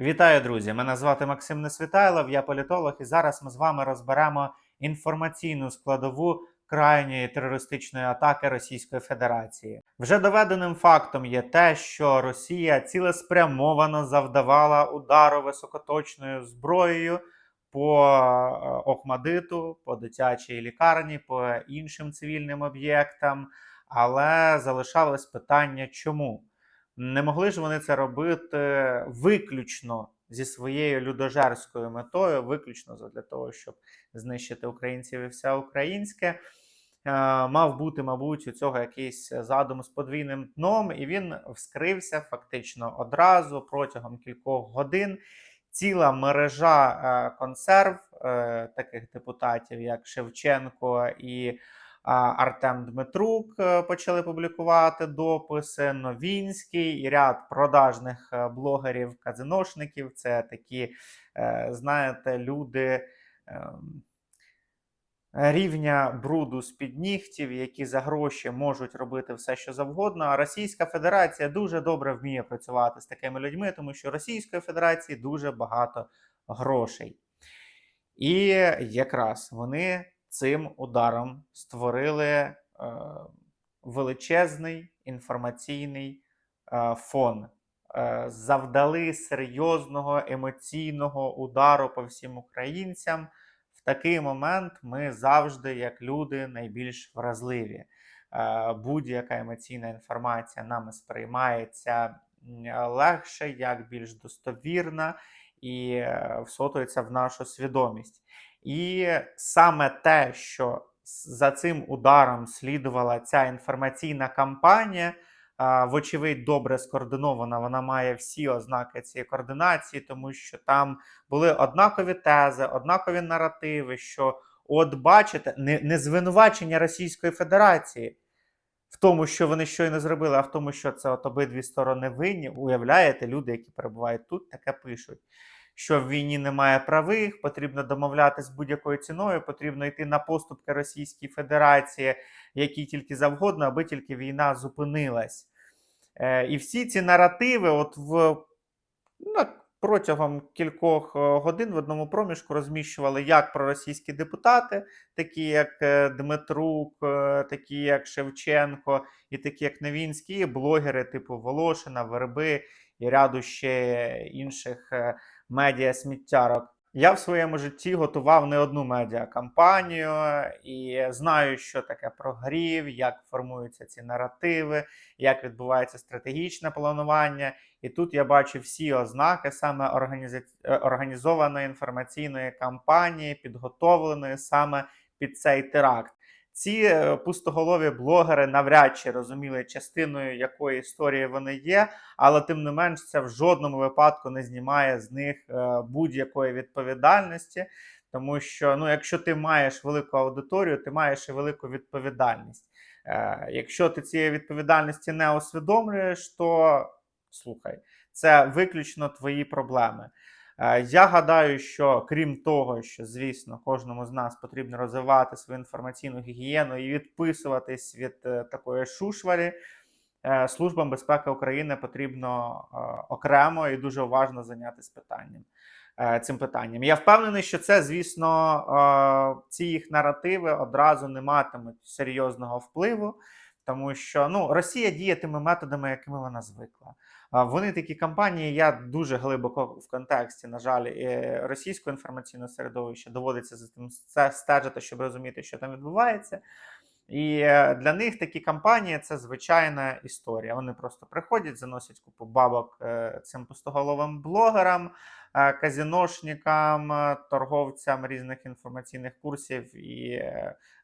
Вітаю, друзі! Мене звати Максим Несвітайлов, я політолог, і зараз ми з вами розберемо інформаційну складову крайньої терористичної атаки Російської Федерації. Вже доведеним фактом є те, що Росія цілеспрямовано завдавала удару високоточною зброєю по е, Охмадиту, по дитячій лікарні, по іншим цивільним об'єктам. Але залишалось питання, чому? Не могли ж вони це робити виключно зі своєю людожерською метою, виключно для того, щоб знищити українців і все українське. Е, Мав бути, мабуть, у цього якийсь задум з подвійним дном, і він вскрився фактично одразу протягом кількох годин. Ціла мережа е, консерв е, таких депутатів, як Шевченко і Артем Дмитрук е, почали публікувати дописи. Новінський і ряд продажних е, блогерів, казиношників. Це такі, е, знаєте, люди. ем, Рівня бруду з-під нігтів, які за гроші можуть робити все, що завгодно. А Російська Федерація дуже добре вміє працювати з такими людьми, тому що Російської Федерації дуже багато грошей. І якраз вони цим ударом створили е, величезний інформаційний е, фон, е, завдали серйозного емоційного удару по всім українцям. В такий момент ми завжди, як люди, найбільш вразливі. Будь-яка емоційна інформація нами сприймається легше, як більш достовірна і е, всотується в нашу свідомість. І саме те, що за цим ударом слідувала ця інформаційна кампанія, вочевидь, добре скоординована. Вона має всі ознаки цієї координації, тому що там були однакові тези, однакові наративи. Що, от бачите, не, не звинувачення Російської Федерації в тому, що вони щойно зробили, а в тому, що це от обидві сторони винні. Уявляєте, люди, які перебувають тут, таке пишуть. Що в війні немає правих, потрібно домовлятись будь-якою ціною, потрібно йти на поступки Російській Федерації, які тільки завгодно, аби тільки війна зупинилась. Е, і всі ці наративи, от в ну, протягом кількох е, годин в одному проміжку розміщували як проросійські депутати, такі як е, Дмитрук, е, такі як Шевченко, і такі як Новінський, і блогери типу Волошина, Верби і ряду ще інших е, медіа-сміттярок. Я в своєму житті готував не одну медіакампанію і знаю, що таке прогрів, як формуються ці наративи, як відбувається стратегічне планування. І тут я бачу всі ознаки саме організа... е, організованої інформаційної кампанії, підготовленої саме під цей теракт. Ці е, пустоголові блогери навряд чи розуміли частиною якої історії вони є, але тим не менш це в жодному випадку не знімає з них е, будь-якої відповідальності. Тому що ну, якщо ти маєш велику аудиторію, ти маєш і велику відповідальність. Е, якщо ти цієї відповідальності не усвідомлюєш, то слухай, це виключно твої проблеми. Е, Я гадаю, що крім того, що звісно кожному з нас потрібно розвивати свою інформаційну гігієну і відписуватись від е, такої шушварі, е, службам безпеки України потрібно окремо і дуже уважно зайнятися питанням. Цим питанням. Я впевнений, що це, звісно, ці їх наративи одразу не матимуть серйозного впливу, тому що ну, Росія діє тими методами, якими вона звикла. Вони такі кампанії, я дуже глибоко в контексті, на жаль, російського інформаційного середовища доводиться за це стежити, щоб розуміти, що там відбувається. І е, для них такі кампанії це звичайна історія. Вони просто приходять, заносять купу бабок е, цим пустоголовим блогерам, е, казіношникам, торговцям різних інформаційних курсів і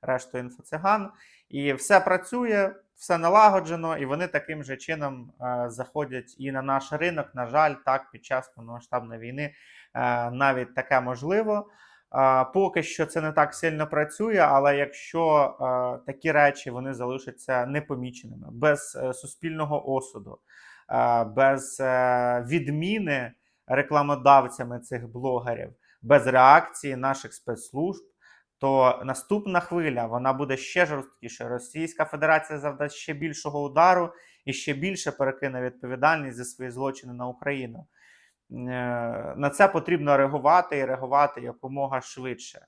решту інфоциган. І все працює, все налагоджено, і вони таким же чином е, заходять і на наш ринок. На жаль, так під час повномасштабної війни е, навіть таке можливо. Е, поки що це не так сильно працює, але якщо такі речі вони залишаться непоміченими, без суспільного осуду, без відміни рекламодавцями цих блогерів, без реакції наших спецслужб, то наступна хвиля вона буде ще жорсткіше. Російська Федерація завдасть ще більшого удару і ще більше перекине відповідальність за свої злочини на Україну. на це потрібно реагувати і реагувати якомога швидше.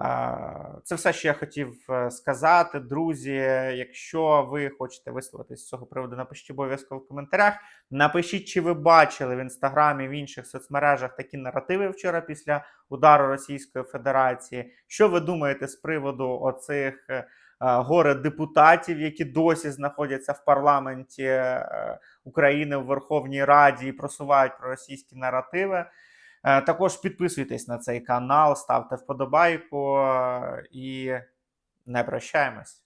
Е, Це все, що я хотів е, сказати. Друзі, якщо ви хочете висловитись з цього приводу, напишіть обов'язково в коментарях. Напишіть, чи ви бачили в інстаграмі в інших соцмережах такі наративи вчора після удару Російської Федерації. Що ви думаєте з приводу оцих е, горе депутатів, які досі знаходяться в парламенті е, України в Верховній Раді і просувають проросійські наративи? Е, Також підписуйтесь на цей канал, ставте вподобайку е, і не прощаємось.